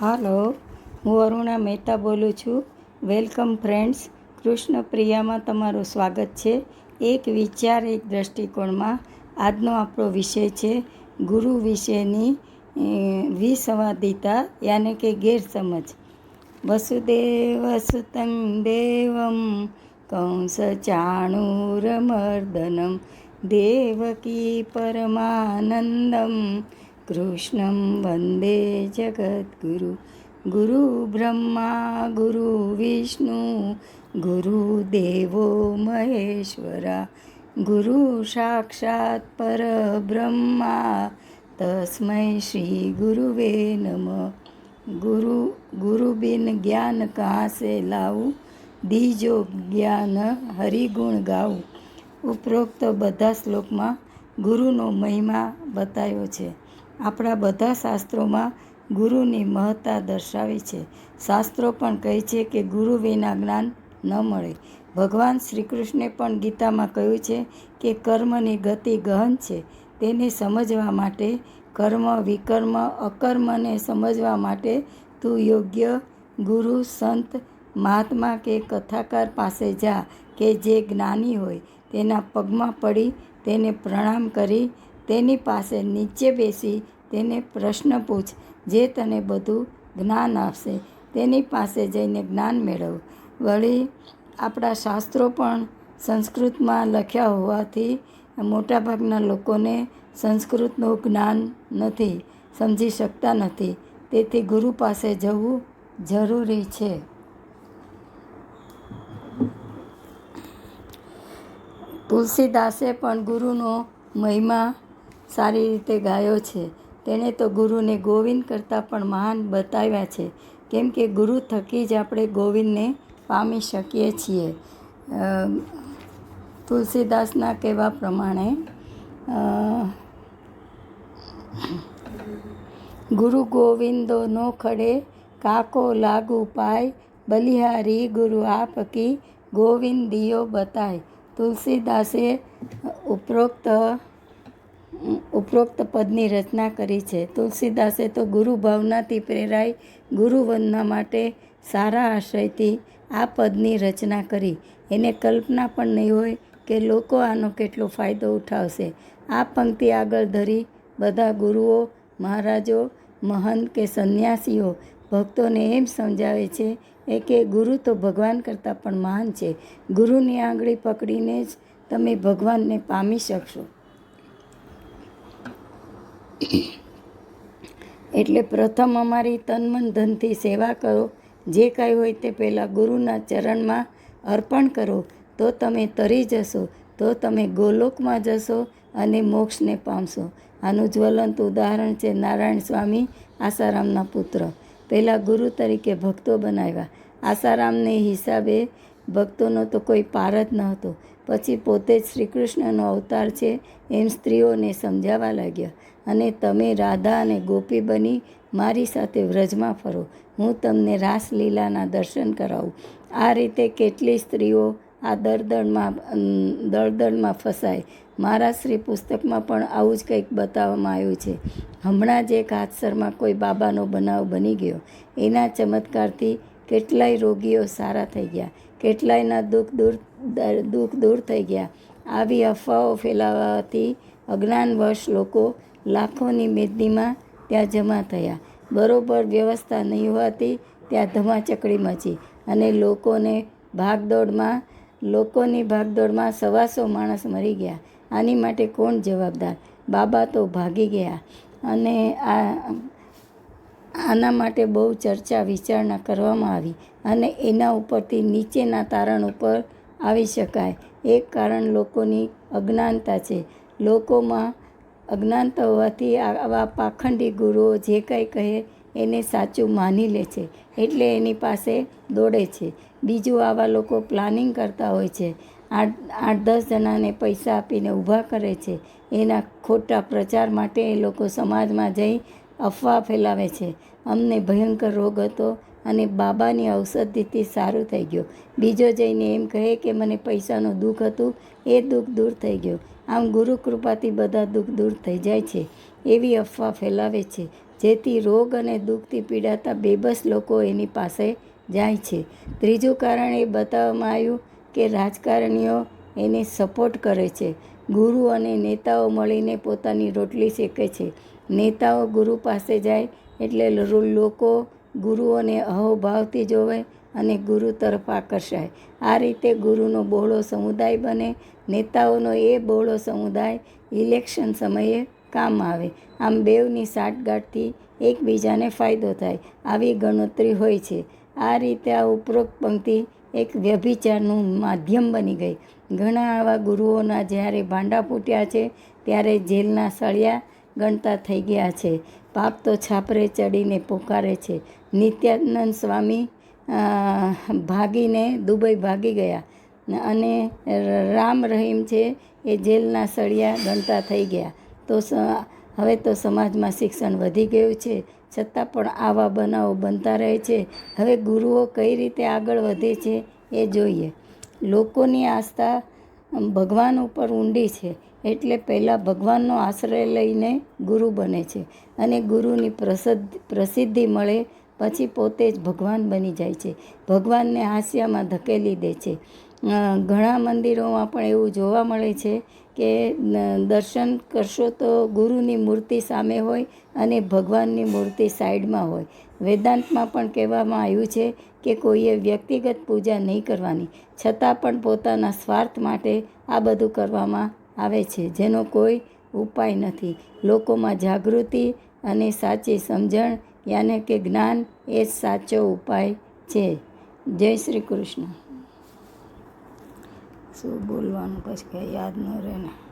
હાલો, હું અરુણા મહેતા બોલું છું. વેલકમ ફ્રેન્ડ્સ કૃષ્ણ પ્રિયામાં તમારું સ્વાગત છે. એક વિચાર, એક દૃષ્ટિકોણમાં આજનો આપણો વિષય છે, ગુરુ વિશેની વિસંવાદિતા, યાને કે ગેરસમજ. વસુદેવ સુતં દેવમ, કંસ ચાણૂરમર્દનમ, દેવકી પરમાનંદમ કૃષ્ણં વંદે જગદગુરુ. ગુરુ બ્રહ્મા, ગુરુ વિષ્ણુ ગુરુદેવો મહેશ્વરા. ગુરુ સાક્ષાત પરબ્રહ્મા તસ્મૈ શ્રી ગુરુવે નમ. ગુરુ ગુરુ બિન જ્ઞાન કાંસે લાવું, દીજો જ્ઞાન હરિગુણ ગાવું. ઉપરોક્ત બધા શ્લોકમાં ગુરુનો મહિમા બતાવ્યો છે. આપણા બધા શાસ્ત્રોમાં ગુરુની મહત્તા દર્શાવી છે. શાસ્ત્રો પણ કહે છે કે ગુરુ વિના જ્ઞાન ન મળે. ભગવાન શ્રી કૃષ્ણે પણ ગીતામાં કહ્યું છે કે કર્મની ગતિ ગહન છે. તેને સમજવા માટે કર્મ, વિકર્મ, અકર્મને સમજવા માટે તું યોગ્ય ગુરુ, સંત, મહાત્મા કે કથાકાર પાસે જા કે જે જ્ઞાની હોય. તેના પગમાં પડી તેને પ્રણામ કરી તેની પાસે નીચે બેસી તેને પ્રશ્ન પૂછ, જે તને બધું જ્ઞાન આપશે. તેની પાસે જઈને જ્ઞાન મેળવ. વળી આપણા શાસ્ત્રો પણ સંસ્કૃતમાં લખ્યા હોવાથી મોટાભાગના લોકોને સંસ્કૃતનું જ્ઞાન નથી, સમજી શકતા નથી. તેથી ગુરુ પાસે જવું જરૂરી છે. તુલસીદાસે પણ ગુરુનો મહિમા સારી રીતે ગાયો છે. તેણે તો ગુરુને ગોવિંદ કરતાં પણ મહાન બતાવ્યા છે. કેમ કે ગુરુ થકી જ આપણે ગોવિંદને પામી શકીએ છીએ. તુલસીદાસના કહેવા પ્રમાણે ગુરુ ગોવિંદો નો ખડે કાકો લાગુ પાય, બલિહારી ગુરુ આપકી ગોવિંદ દિયો બતાય. તુલસીદાસે ઉપરોક્ત ઉપરોક્ત પદની રચના કરી છે. તુલસીદાસે તો ગુરુ ભાવનાથી પ્રેરાઈ ગુરુવંદના માટે સારા આશયથી આ પદની રચના કરી. એને કલ્પના પણ નહીં હોય કે લોકો આનો કેટલો ફાયદો ઉઠાવશે. આ પંક્તિ આગળ ધરી બધા ગુરુઓ, મહારાજો, મહંત કે સંન્યાસીઓ ભક્તોને એમ સમજાવે છે એ કે ગુરુ તો ભગવાન કરતાં પણ મહાન છે. ગુરુની આંગળી પકડીને જ તમે ભગવાનને પામી શકશો. એટલે પ્રથમ અમારી તન મન ધનથી સેવા કરો. જે કાંઈ હોય તે પહેલાં ગુરુના ચરણમાં અર્પણ કરો. તો તમે તરી જશો. તો તમે ગોલોકમાં જશો અને મોક્ષને પામશો. આનું જ્વલંત ઉદાહરણ છે નારાયણ સ્વામી આસારામના પુત્ર. પહેલાં ગુરુ તરીકે ભક્તો બનાવ્યા. આસારામને હિસાબે ભક્તોનો તો કોઈ પાર જ ન હતો પછી પોતે જ શ્રી કૃષ્ણનો અવતાર છે એમ સ્ત્રીઓને સમજાવવા લાગ્યા. અને તમે રાધા અને ગોપી બની મારી સાથે વ્રજમાં ફરો. હું તમને રાસલીલાના દર્શન કરાવું. આ રીતે કેટલી સ્ત્રીઓ આ દળદળમાં દળદળમાં ફસાય. મારા શ્રી પુસ્તકમાં પણ આવું જ કંઈક બતાવવામાં આવ્યું છે. હમણાં જ એક હાથસરમાં કોઈ બાબાનો બનાવ બની ગયો. એના ચમત્કારથી કેટલાય રોગીઓ સારા થઈ ગયા. કેટલાયના દુઃખ દૂર દુઃખ દૂર થઈ ગયા. આવી અફવાઓ ફેલાવવાથી અજ્ઞાનવશ લોકો લાખોની મેદનીમાં ત્યાં જમા થયા. બરોબર વ્યવસ્થા નહીં હોવાથી ત્યાં ધમાચકડી મચી અને લોકોને ભાગદોડમાં, લોકોની ભાગદોડમાં સવાસો માણસ મરી ગયા. આની માટે કોણ જવાબદાર? બાબા તો ભાગી ગયા. અને આ, આના માટે બહુ ચર્ચા વિચારણા કરવામાં આવી. અને એના ઉપરથી નીચેના તારણ ઉપર આવી શકાય. એક કારણ લોકોની અજ્ઞાનતા છે. લોકોમાં અજ્ઞાનતા હોવાથી આવા પાખંડી ગુરુઓ જે કંઈ કહે એને સાચું માની લે છે, એટલે એની પાસે દોડે છે. બીજું, આવા લોકો પ્લાનિંગ કરતા હોય છે. આઠ આઠ, દસ જણાને પૈસા આપીને ઊભા કરે છે. એના ખોટા પ્રચાર માટે એ લોકો સમાજમાં જઈ અફવા ફેલાવે છે. અમને ભયંકર રોગ હતો અને બાબાની ઔષધિથી સારું થઈ ગયો. બીજો જઈને એમ કહે કે મને પૈસાનું દુઃખ હતું, એ દુઃખ દૂર થઈ ગયું. આમ ગુરુ કૃપાથી બધા દુઃખ દૂર થઈ જાય છે, એવી અફવા ફેલાવે છે, જેથી રોગ અને દુઃખથી પીડાતા બેબસ લોકો એની પાસે જાય છે. ત્રીજું કારણ એ બતાવવામાં આવ્યું કે રાજકારણીઓ એને સપોર્ટ કરે છે. ગુરુ અને નેતાઓ મળીને પોતાની રોટલી શેકે છે. નેતાઓ ગુરુ પાસે જાય એટલે લોકો ગુરુઓને અહોભાવથી જોવે અને ગુરુ તરફ આકર્ષાય. આ રીતે ગુરુનો બહોળો સમુદાય બને. નેતાઓનો એ બહોળો સમુદાય ઇલેક્શન સમયે કામ આવે. આમ બેવની સાઠગાંઠથી એકબીજાને ફાયદો થાય. આવી ગણતરી હોય છે. આ રીતે આ ઉપરોક્ત પંક્તિ એક વ્યભિચારનું માધ્યમ બની ગઈ. ઘણા આવા ગુરુઓના જ્યારે ભાંડા ફૂટ્યા છે, ત્યારે જેલના સળિયા ગણતા થઈ ગયા છે. પાપ તો છાપરે ચડીને પોકારે છે. નિત્યાનંદ સ્વામી ભાગીને દુબઈ ભાગી ગયા અને રામ રહીમ છે એ જેલના સળિયા ગણતા થઈ ગયા. તો હવે તો સમાજમાં શિક્ષણ વધી ગયું છે. છતાં પણ આવા બનાવો બનતા રહે છે. હવે ગુરુઓ કઈ રીતે આગળ વધે છે એ જોઈએ. લોકોની આસ્થા ભગવાન ઉપર ઊંડી છે. એટલે પહેલાં ભગવાનનો આશ્રય લઈને ગુરુ બને છે અને ગુરુની પ્રસિદ્ધ, પ્રસિદ્ધિ મળે પછી પોતે જ ભગવાન બની જાય છે. ભગવાનને હાસ્યામાં ધકેલી દે છે. ઘણા મંદિરોમાં પણ એવું જોવા મળે છે કે દર્શન કરશો તો ગુરુની મૂર્તિ સામે હોય અને ભગવાનની મૂર્તિ સાઈડમાં હોય. વેદાંતમાં પણ કહેવામાં આવ્યું છે કે કોઈએ વ્યક્તિગત પૂજા નહીં કરવાની. છતાં પણ પોતાના સ્વાર્થ માટે આ બધું કરવામાં આવે છે, જેનો કોઈ ઉપાય નથી. લોકોમાં જાગૃતિ અને સાચી સમજણ યાને કે જ્ઞાન એ જ સાચો ઉપાય છે. જય શ્રી કૃષ્ણ. શું બોલવાનું? કશું કંઈ યાદ ન રહે ને.